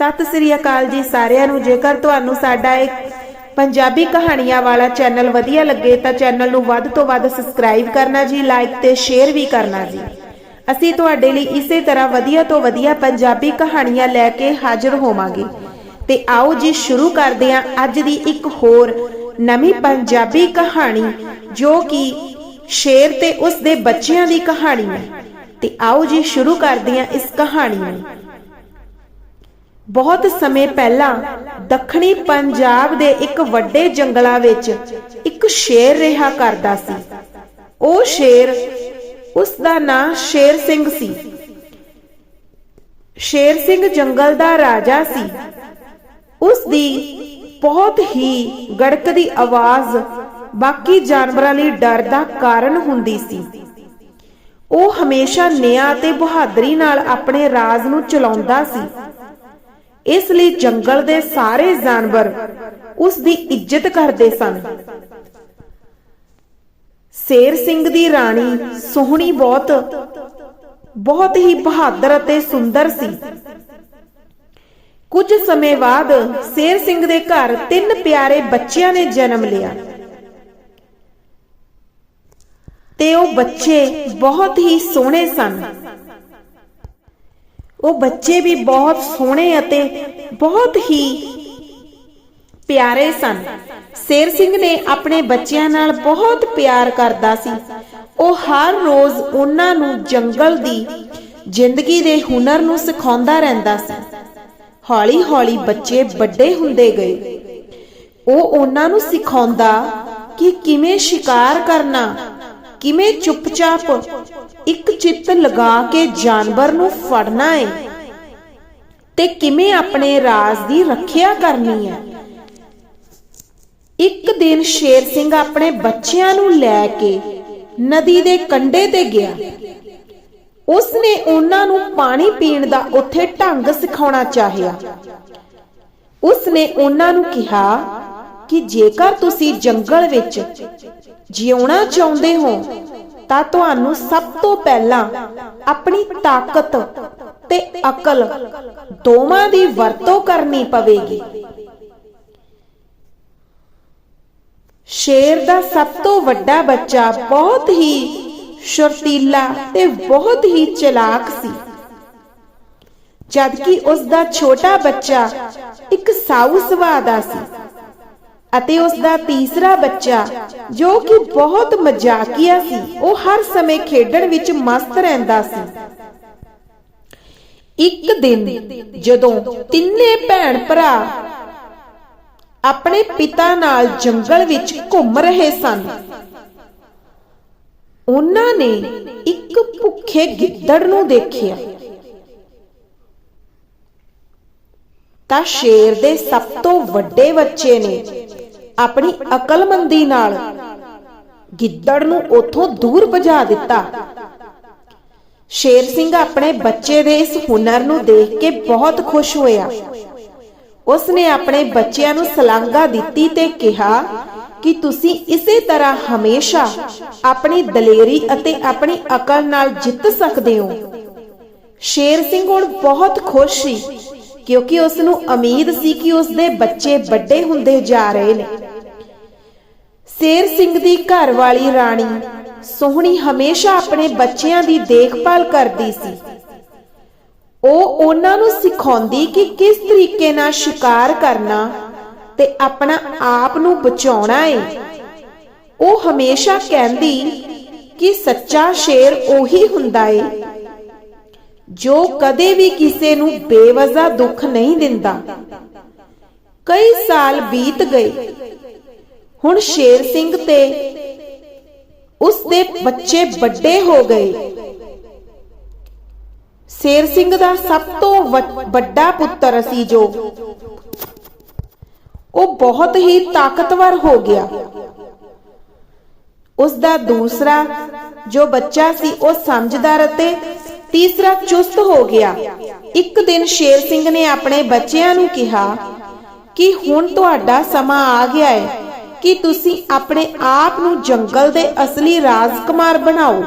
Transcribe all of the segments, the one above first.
ਸਤਿ ਸ੍ਰੀ ਅਕਾਲ ਜੀ ਸਾਰਿਆਂ ਨੂੰ। ਜੇਕਰ ਤੁਹਾਨੂੰ ਸਾਡਾ ਇੱਕ ਪੰਜਾਬੀ ਕਹਾਣੀਆਂ ਵਾਲਾ ਚੈਨਲ ਵਧੀਆ ਲੱਗੇ, ਤਾਂ ਚੈਨਲ ਨੂੰ ਵੱਧ ਤੋਂ ਵੱਧ ਸਬਸਕ੍ਰਾਈਬ ਕਰਨਾ ਜੀ, ਲਾਈਕ ਤੇ ਸ਼ੇਅਰ ਵੀ ਕਰਨਾ ਜੀ। ਅਸੀਂ ਤੁਹਾਡੇ ਲਈ ਇਸੇ ਤਰ੍ਹਾਂ ਵਧੀਆ ਤੋਂ ਵਧੀਆ ਪੰਜਾਬੀ ਕਹਾਣੀਆਂ ਲੈ ਕੇ ਹਾਜ਼ਰ ਹੋਵਾਂਗੇ। ਤੇ ਆਓ ਜੀ, ਸ਼ੁਰੂ ਕਰਦੇ ਹਾਂ ਅੱਜ ਦੀ ਇੱਕ ਹੋਰ ਨਵੀਂ ਪੰਜਾਬੀ ਕਹਾਣੀ, ਜੋ ਕਿ ਸ਼ੇਰ ਤੇ ਉਸ ਦੇ ਬੱਚਿਆਂ ਦੀ ਕਹਾਣੀ ਹੈ। ਤੇ ਆਓ ਜੀ, ਸ਼ੁਰੂ ਕਰਦੇ ਹਾਂ ਇਸ ਕਹਾਣੀ ਨੂੰ। ਬਹੁਤ ਸਮੇਂ ਪਹਿਲਾਂ ਦੱਖਣੀ ਪੰਜਾਬ ਦੇ ਇੱਕ ਵੱਡੇ ਜੰਗਲਾਂ ਵਿੱਚ ਇੱਕ ਸ਼ੇਰ ਰਿਹਾ ਕਰਦਾ ਸੀ। ਉਹ ਸ਼ੇਰ ਉਸ ਦਾ ਨਾਂ ਸ਼ੇਰ ਸਿੰਘ ਸੀ। ਸ਼ੇਰ ਸਿੰਘ ਜੰਗਲ ਦਾ ਰਾਜਾ ਸੀ। ਉਸ ਦੀ ਬਹੁਤ ਹੀ ਗੜਕਦੀ ਆਵਾਜ਼ ਬਾਕੀ ਜਾਨਵਰਾਂ ਲਈ ਡਰ ਦਾ ਕਾਰਨ ਹੁੰਦੀ ਸੀ। ਉਹ ਹਮੇਸ਼ਾ ਨਿਆਂ ਤੇ ਬਹਾਦਰੀ ਨਾਲ ਆਪਣੇ ਰਾਜ ਨੂੰ ਚਲਾਉਂਦਾ ਸੀ। ਇਸ ਲਈ ਜੰਗਲ ਦੇ ਸਾਰੇ ਜਾਨਵਰ ਉਸ ਦੀ ਇੱਜ਼ਤ ਕਰਦੇ ਸਨ। ਸ਼ੇਰ ਸਿੰਘ ਦੀ ਰਾਣੀ ਸੋਹਣੀ ਬਹੁਤ ਬਹੁਤ ਹੀ ਬਹਾਦਰ ਅਤੇ ਸੁੰਦਰ ਸੀ। ਕੁਝ ਸਮੇਂ ਬਾਅਦ ਸ਼ੇਰ ਸਿੰਘ ਦੇ ਘਰ ਤਿੰਨ ਪਿਆਰੇ ਬੱਚਿਆਂ ਨੇ ਜਨਮ ਲਿਆ। ਤੇ ਉਹ ਬੱਚੇ ਬਹੁਤ ਹੀ ਸੋਹਣੇ ਸਨ। ਉਹ ਬੱਚੇ ਵੀ ਬਹੁਤ ਸੋਹਣੇ ਅਤੇ ਬਹੁਤ ਹੀ ਪਿਆਰੇ ਸਨ। ਸ਼ੇਰ ਸਿੰਘ ਨੇ ਆਪਣੇ ਬੱਚਿਆਂ ਨਾਲ ਬਹੁਤ ਪਿਆਰ ਕਰਦਾ ਸੀ। ਉਹ ਹਰ ਰੋਜ਼ ਉਹਨਾਂ ਨੂੰ ਜੰਗਲ ਦੀ ਜ਼ਿੰਦਗੀ ਦੇ ਹੁਨਰ ਨੂੰ ਸਿਖਾਉਂਦਾ ਰਹਿੰਦਾ ਸੀ। ਹੌਲੀ-ਹੌਲੀ ਬੱਚੇ ਵੱਡੇ ਹੁੰਦੇ ਗਏ। ਉਹ ਉਹਨਾਂ ਨੂੰ ਸਿਖਾਉਂਦਾ ਕਿ ਕਿਵੇਂ ਸ਼ਿਕਾਰ ਕਰਨਾ ਕਿਵੇਂ ਚੁੱਪਚਾਪ ਇੱਕ ਚਿੱਤ ਲਗਾ ਕੇ ਜਾਨਵਰ ਨੂੰ ਫੜਨਾ ਹੈ ਤੇ ਕਿਵੇਂ ਆਪਣੇ ਰਾਜ ਦੀ ਰੱਖਿਆ ਕਰਨੀ ਹੈ ਇੱਕ ਦਿਨ ਸ਼ੇਰ ਸਿੰਘ ਆਪਣੇ ਬੱਚਿਆਂ ਨੂੰ ਲੈ ਕੇ ਨਦੀ ਦੇ ਕੰਢੇ ਤੇ ਗਿਆ। ਉਸ ਨੇ ਉਹਨਾਂ ਨੂੰ ਪਾਣੀ ਪੀਣ ਦਾ ਉੱਥੇ ਢੰਗ ਸਿਖਾਉਣਾ ਚਾਹਿਆ। ਉਸ ਨੇ ਉਹਨਾਂ ਨੂੰ ਕਿਹਾ ਕਿ ਜੇਕਰ ਤੁਸੀਂ ਜੰਗਲ ਵਿੱਚ ਜਿਉਣਾ ਚਾਹੁੰਦੇ ਹੋ, ਤਾਂ ਤੁਹਾਨੂੰ ਸਭ ਤੋਂ ਪਹਿਲਾਂ ਆਪਣੀ ਤਾਕਤ ਤੇ ਅਕਲ ਦੋਵਾਂ ਦੀ ਵਰਤੋਂ ਕਰਨੀ ਪਵੇਗੀ। ਸ਼ੇਰ ਦਾ ਸਭ ਤੋਂ ਵੱਡਾ ਬੱਚਾ ਬਹੁਤ ਹੀ ਸ਼ਰਤੀਲਾ ਤੇ ਬਹੁਤ ਹੀ ਚਲਾਕ ਸੀ। ਜਦਕਿ ਉਸ ਦਾ ਛੋਟਾ ਬੱਚਾ ਇੱਕ ਸਾਊ ਸੁਭਾਅ ਦਾ ਸੀ। ਅਤੇ ਉਸ ਦਾ ਤੀਸਰਾ ਬੱਚਾ, ਜੋ ਕਿ ਬਹੁਤ ਮਜ਼ਾਕੀਆ ਸੀ, ਉਹ ਹਰ ਸਮੇਂ ਖੇਡਣ ਵਿੱਚ ਮਸਤ ਰਹਿੰਦਾ ਸੀ। ਇੱਕ ਦਿਨ ਜਦੋਂ ਤਿੰਨੇ ਭੈਣ ਭਰਾ ਆਪਣੇ ਪਿਤਾ ਨਾਲ ਜੰਗਲ ਵਿੱਚ ਘੁੰਮ ਰਹੇ ਸਨ, ਉਹਨਾਂ ਨੇ ਇੱਕ ਭੁੱਖੇ ਗਿੱਦੜ ਨੂੰ ਦੇਖਿਆ। ਤਾਂ ਸ਼ੇਰ ਦੇ ਸਭ ਤੋਂ ਵੱਡੇ ਬੱਚੇ ਨੇ ਆਪਣੀ ਅਕਲਮੰਦੀ ਨਾਲ ਗਿੱਦੜ ਨੂੰ ਉਥੋਂ ਦੂਰ ਭਜਾ ਦਿੱਤਾ। ਸ਼ੇਰ ਸਿੰਘ ਆਪਣੇ ਬੱਚੇ ਦੇ ਇਸ ਹੁਨਰ ਨੂੰ ਦੇਖ ਕੇ ਬਹੁਤ ਖੁਸ਼ ਹੋਇਆ। ਉਸ ਨੇ ਆਪਣੇ ਬੱਚਿਆਂ ਨੂੰ ਸਲਾਂਘਾ ਦਿੱਤੀ ਤੇ ਕਿਹਾ ਕਿ ਤੁਸੀਂ ਇਸੇ ਤਰ੍ਹਾਂ ਹਮੇਸ਼ਾ ਆਪਣੀ ਦਲੇਰੀ ਅਤੇ ਆਪਣੀ ਅਕਲ ਨਾਲ ਜਿੱਤ ਸਕਦੇ ਹੋ। ਸ਼ੇਰ ਸਿੰਘ ਹੁਣ ਬਹੁਤ ਖੁਸ਼ ਸੀ ਕਿਉਂਕਿ ਉਸ ਨੂੰ ਉਮੀਦ ਸੀ ਕਿ ਉਸ ਦੇ ਬੱਚੇ ਵੱਡੇ ਹੁੰਦੇ ਜਾ ਰਹੇ ਨੇ। ਸ਼ੇਰ ਸਿੰਘ ਦੀ ਘਰ ਵਾਲੀ ਰਾਣੀ ਸੋਹਣੀ ਹਮੇਸ਼ਾ ਆਪਣੇ ਬੱਚਿਆਂ ਦੀ ਦੇਖਭਾਲ ਕਰਦੀ ਸੀ। ਉਹ ਉਹਨਾਂ ਨੂੰ ਸਿਖਾਉਂਦੀ ਕਿ ਕਿਸ ਤਰੀਕੇ ਨਾਲ ਸ਼ਿਕਾਰ ਕਰਨਾ ਤੇ ਆਪਣਾ ਆਪ ਨੂੰ ਬਚਾਉਣਾ ਏ। ਉਹ ਹਮੇਸ਼ਾ ਕਹਿੰਦੀ ਕਿ ਸੱਚਾ ਸ਼ੇਰ ਉਹੀ ਹੁੰਦਾ ਏ ਜੋ ਕਦੇ ਵੀ ਕਿਸੇ ਨੂੰ ਬੇਵਜ਼ਾ ਦੁੱਖ ਨਹੀਂ ਦਿੰਦਾ। ਕਈ ਸਾਲ ਬੀਤ ਗਏ। ਹੁਣ ਸ਼ੇਰ ਸਿੰਘ ਤੇ ਉਸ ਦੇ ਬੱਚੇ ਵੱਡੇ ਹੋ ਗਏ। ਸ਼ੇਰ ਸਿੰਘ ਦਾ ਸਭ ਤੋਂ ਵੱਡਾ ਪੁੱਤਰ ਸੀ ਜੋ। ਉਹ ਬਹੁਤ ਹੀ ਤਾਕਤਵਰ ਹੋ ਗਿਆ। ਉਸ ਦਾ ਦੂਸਰਾ ਜੋ ਬੱਚਾ ਸੀ ਉਹ ਸਮਝਦਾਰ ਅਤੇ ਤੀਸਰਾ ਚੁਸਤ ਹੋ ਗਿਆ। ਇੱਕ ਦਿਨ ਸ਼ੇਰ ਸਿੰਘ ਨੇ ਆਪਣੇ ਬੱਚਿਆਂ ਨੂੰ ਕਿਹਾ, ਕਿ ਹੁਣ ਤੁਹਾਡਾ ਸਮਾਂ ਆ ਗਿਆ ਹੈ? ਕਿ ਤੁਸੀਂ ਆਪਣੇ ਆਪ ਨੂੰ ਜੰਗਲ ਦੇ ਅਸਲੀ ਰਾਜਕੁਮਾਰ ਬਣਾਓ?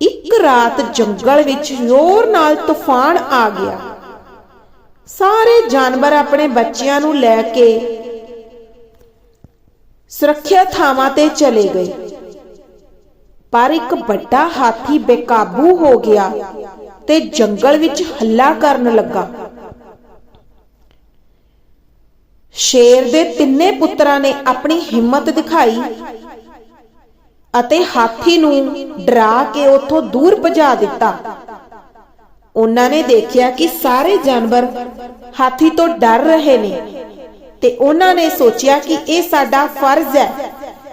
ਇੱਕ ਰਾਤ ਜੰਗਲ ਵਿੱਚ ਜ਼ੋਰ ਨਾਲ ਤੂਫਾਨ ਆ ਗਿਆ। ਸਾਰੇ ਜਾਨਵਰ ਆਪਣੇ ਬੱਚਿਆਂ ਨੂੰ ਲੈ ਕੇ ਸੁਰੱਖਿਅਤ ਥਾਵਾਂ ਤੇ ਚਲੇ ਗਏ। ਪਰ ਇੱਕ ਵੱਡਾ ਹਾਥੀ ਬੇਕਾਬੂ ਹੋ ਗਿਆ ਤੇ ਜੰਗਲ ਵਿੱਚ ਹੱਲਾ ਕਰਨ ਲੱਗਾ। ਸ਼ੇਰ ਦੇ ਤਿੰਨੇ ਪੁੱਤਰਾਂ ਨੇ ਆਪਣੀ ਹਿੰਮਤ ਦਿਖਾਈ ਅਤੇ ਹਾਥੀ ਨੂੰ ਡਰਾ ਕੇ ਉੱਥੋਂ ਦੂਰ ਭਜਾ ਦਿੱਤਾ। ਉਹਨਾਂ ਨੇ ਦੇਖਿਆ ਕਿ ਸਾਰੇ ਜਾਨਵਰ ਹਾਥੀ ਤੋਂ ਡਰ ਰਹੇ ਨੇ ਤੇ ਉਹਨਾਂ ਨੇ ਸੋਚਿਆ ਕਿ ਇਹ ਸਾਡਾ ਫਰਜ਼ ਹੈ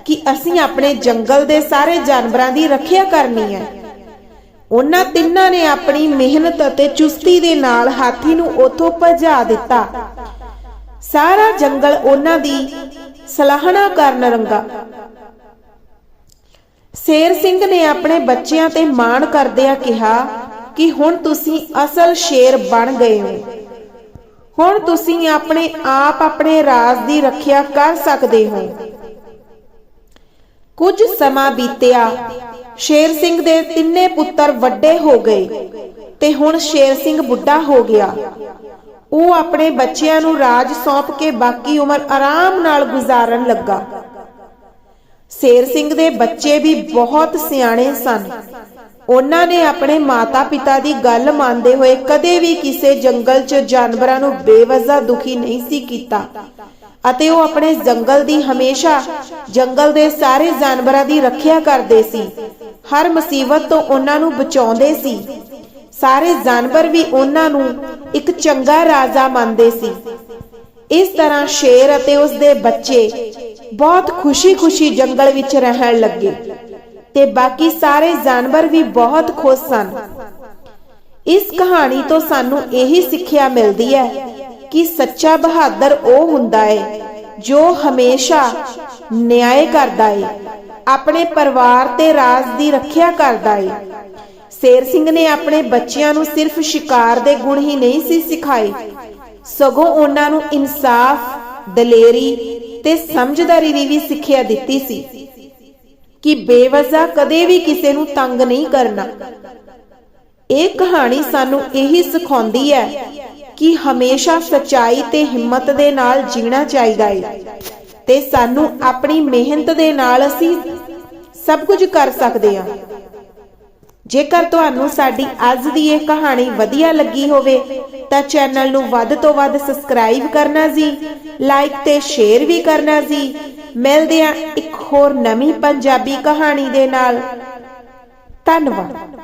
ਕਿ ਅਸੀਂ ਆਪਣੇ ਜੰਗਲ ਦੇ ਸਾਰੇ ਜਾਨਵਰਾਂ ਦੀ ਰੱਖਿਆ ਕਰਨੀ ਹੈ। ਉਹਨਾਂ ਤਿੰਨਾਂ ਨੇ ਆਪਣੀ ਮਿਹਨਤ ਅਤੇ ਚੁਸਤੀ ਦੇ ਨਾਲ ਹਾਥੀ ਨੂੰ ਉੱਥੋਂ ਭਜਾ ਦਿੱਤਾ। ਸਾਰਾ ਜੰਗਲ ਉਹਨਾਂ ਦੀ ਸਲਾਹਣਾ ਕਰਨ ਰੰਗਾ। ਸ਼ੇਰ ਸਿੰਘ ਨੇ ਆਪਣੇ ਬੱਚਿਆਂ ਤੇ ਮਾਣ ਕਰਦਿਆਂ ਕਿਹਾ ਕਿ ਹੁਣ ਤੁਸੀਂ ਅਸਲ ਸ਼ੇਰ ਬਣ ਗਏ ਹੋ। ਹੁਣ ਤੁਸੀਂ ਆਪਣੇ ਆਪ ਆਪਣੇ ਰਾਜ ਦੀ ਰੱਖਿਆ ਕਰ ਸਕਦੇ ਹੋ। ਕੁਝ ਸਮਾਂ ਬੀਤਿਆ, ਸ਼ੇਰ ਸਿੰਘ ਦੇ ਤਿੰਨੇ ਪੁੱਤਰ ਵੱਡੇ ਹੋ ਗਏ ਤੇ ਹੁਣ ਸ਼ੇਰ ਸਿੰਘ ਬੁੱਢਾ ਹੋ ਗਿਆ। ਉਹ ਆਪਣੇ ਬੱਚਿਆਂ ਨੂੰ ਰਾਜ ਸੌਂਪ ਕੇ ਬਾਕੀ ਉਮਰ ਆਰਾਮ ਨਾਲ ਗੁਜ਼ਾਰਨ ਲੱਗਾ। ਸ਼ੇਰ ਸਿੰਘ ਦੇ ਬੱਚੇ ਵੀ ਬਹੁਤ ਸਿਆਣੇ ਸਨ। ਉਹਨਾਂ ਨੇ ਆਪਣੇ ਮਾਤਾ-ਪਿਤਾ ਦੀ ਗੱਲ ਮੰਨਦੇ ਹੋਏ ਕਦੇ ਵੀ ਕਿਸੇ ਜੰਗਲ 'ਚ ਜਾਨਵਰਾਂ ਨੂੰ ਬੇਵਜ੍ਹਾ ਦੁਖੀ ਨਹੀਂ ਸੀ ਕੀਤਾ। ਅਤੇ ਉਹ ਆਪਣੇ ਜੰਗਲ ਦੀ ਹਮੇਸ਼ਾ ਜੰਗਲ ਦੇ ਸਾਰੇ ਜਾਨਵਰਾਂ ਦੀ ਰੱਖਿਆ ਕਰਦੇ ਸੀ। ਹਰ ਮੁਸੀਬਤ ਤੋਂ ਉਹਨਾਂ ਨੂੰ ਬਚਾਉਂਦੇ ਸੀ। ਸਾਰੇ ਜਾਨਵਰ ਵੀ ਉਹਨਾਂ ਨੂੰ ਇੱਕ ਚੰਗਾ ਰਾਜਾ ਮੰਨਦੇ ਸੀ। ਇਸ ਤਰ੍ਹਾਂ ਸ਼ੇਰ ਅਤੇ ਉਸ ਦੇ ਬੱਚੇ ਬਹੁਤ ਖੁਸ਼ੀ-ਖੁਸ਼ੀ ਜੰਗਲ ਵਿੱਚ ਰਹਿਣ ਲੱਗੇ ਤੇ ਬਾਕੀ ਸਾਰੇ ਜਾਨਵਰ ਵੀ ਬਹੁਤ ਖੁਸ਼ ਸਨ। ਇਸ ਕਹਾਣੀ ਤੋਂ ਸਾਨੂੰ ਇਹੀ ਸਿੱਖਿਆ ਮਿਲਦੀ ਹੈ ਕਿ ਸੱਚਾ ਬਹਾਦਰ ਉਹ ਹੁੰਦਾ ਹੈ ਜੋ ਹਮੇਸ਼ਾ ਨਿਆਂ ਕਰਦਾ ਹੈ ਆਪਣੇ ਪਰਿਵਾਰ ਤੇ ਰਾਜ ਦੀ ਰੱਖਿਆ ਕਰਦਾ ਹੈ ਸ਼ੇਰ ਸਿੰਘ ਨੇ ਆਪਣੇ ਬੱਚਿਆਂ ਨੂੰ ਸਿਰਫ ਸ਼ਿਕਾਰ ਦੇ ਗੁਣ ਹੀ ਨਹੀਂ ਸੀ ਸਿਖਾਏ। ਸਗੋਂ ਉਹਨਾਂ ਨੂੰ ਇਨਸਾਫ, ਦਲੇਰੀ ਤੇ ਸਮਝਦਾਰੀ ਦੀ ਵੀ ਸਿੱਖਿਆ ਦਿੱਤੀ ਸੀ ਕਿ ਬੇਵਜ਼ਾ ਕਦੇ ਵੀ ਕਿਸੇ ਨੂੰ ਤੰਗ ਨਹੀਂ ਕਰਨਾ। ਇਹ ਕਹਾਣੀ ਸਾਨੂੰ ਇਹੀ ਸਿਖਾਉਂਦੀ ਹੈ ਕਿ ਹਮੇਸ਼ਾ ਸਚਾਈ ਤੇ ਹਿੰਮਤ ਦੇ ਨਾਲ ਜੀਣਾ ਚਾਹੀਦਾ ਹੈ ਤੇ ਸਾਨੂੰ ਆਪਣੀ ਮਿਹਨਤ ਦੇ ਨਾਲ ਅਸੀਂ ਸਭ ਕੁਝ ਕਰ ਸਕਦੇ ਹਾਂ। ਜੇਕਰ ਤੁਹਾਨੂੰ ਸਾਡੀ ਅੱਜ ਦੀ ਇਹ ਕਹਾਣੀ ਵਧੀਆ ਲੱਗੀ ਹੋਵੇ, ਤਾਂ ਚੈਨਲ ਨੂੰ ਵੱਧ ਤੋਂ ਵੱਧ ਸਬਸਕ੍ਰਾਈਬ ਕਰਨਾ ਜੀ, ਲਾਈਕ ਤੇ ਸ਼ੇਅਰ ਵੀ ਕਰਨਾ ਜੀ। ਮਿਲਦੇ ਹਾਂ ਇੱਕ ਹੋਰ ਨਵੀਂ ਪੰਜਾਬੀ ਕਹਾਣੀ ਦੇ ਨਾਲ। ਧੰਨਵਾਦ।